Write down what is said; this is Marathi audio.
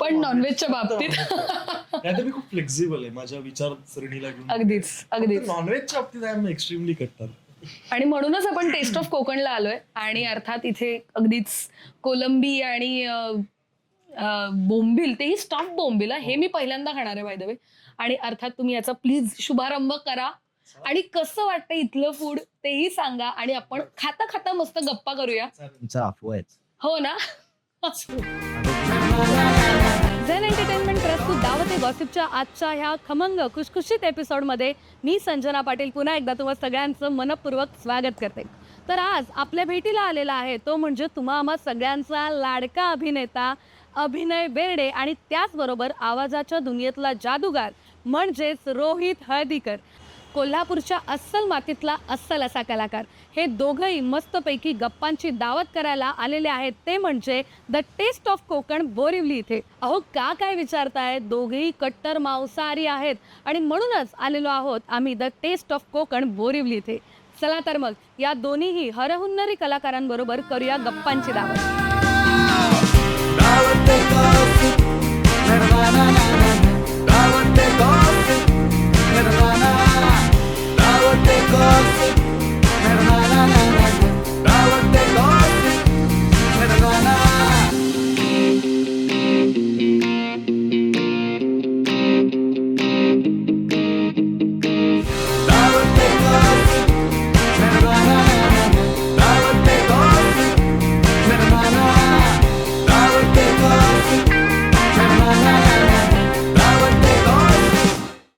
पण नॉनव्हेजच्या बाबतीत. मी खूप फ्लेक्झिबल आहे माझ्या विचारसरणीला घेऊन. अगदीच अगदीच. नॉनव्हेजच्या बाबतीत आय एम एक्स्ट्रीमली कट्टर. आणि म्हणूनच आपण टेस्ट ऑफ कोकणला आलोय. आणि अर्थात इथे अगदीच कोलंबी आणि बोंबील तेही स्टॉप बोंबील हं. हे. मी पहिल्यांदा खाणार आहे बाय द वे आणि अर्थात तुम्ही याचा प्लीज शुभारंभ करा. आणि कसं वाटतं इथलं फूड तेही सांगा. आणि आपण खाता खाता मस्त गप्पा करूया. हो ना? झेन एंटरटेनमेंट प्रस्तुत दावते गॉसिपच्या आजच्या ह्या खमंग खुशखुशीत एपिसोडमध्ये मी संजना पाटील पुन्हा एकदा तुम्हा सगळ्यांचं मनपूर्वक स्वागत करते. तर आज आपल्या भेटीला आलेला आहे तो म्हणजे तुम्हा आम्हा सगळ्यांचा लाडका अभिनेता अभिनय बेर्डे आणि त्याचबरोबर आवाजाच्या दुनियेतला जादूगार म्हणजेच रोहित हळदीकर. कोल्हापूरच्या अस्सल मातीतला अस्सल असा कलाकार. हे दोघंही मस्तपैकी गप्पांची दावत करायला आलेले आहेत. ते म्हणजे the taste of Konkan Borivali इथे. अहो का काय विचारताय? दोघेही कट्टर मांसाहारी आहेत. आणि म्हणूनच आलेलो आहोत आम्ही the taste of Konkan Borivali इथे. चला तर मग या दोन्हीही हरहुन्नरी कलाकारांबरोबर करूया गप्पांची दावत.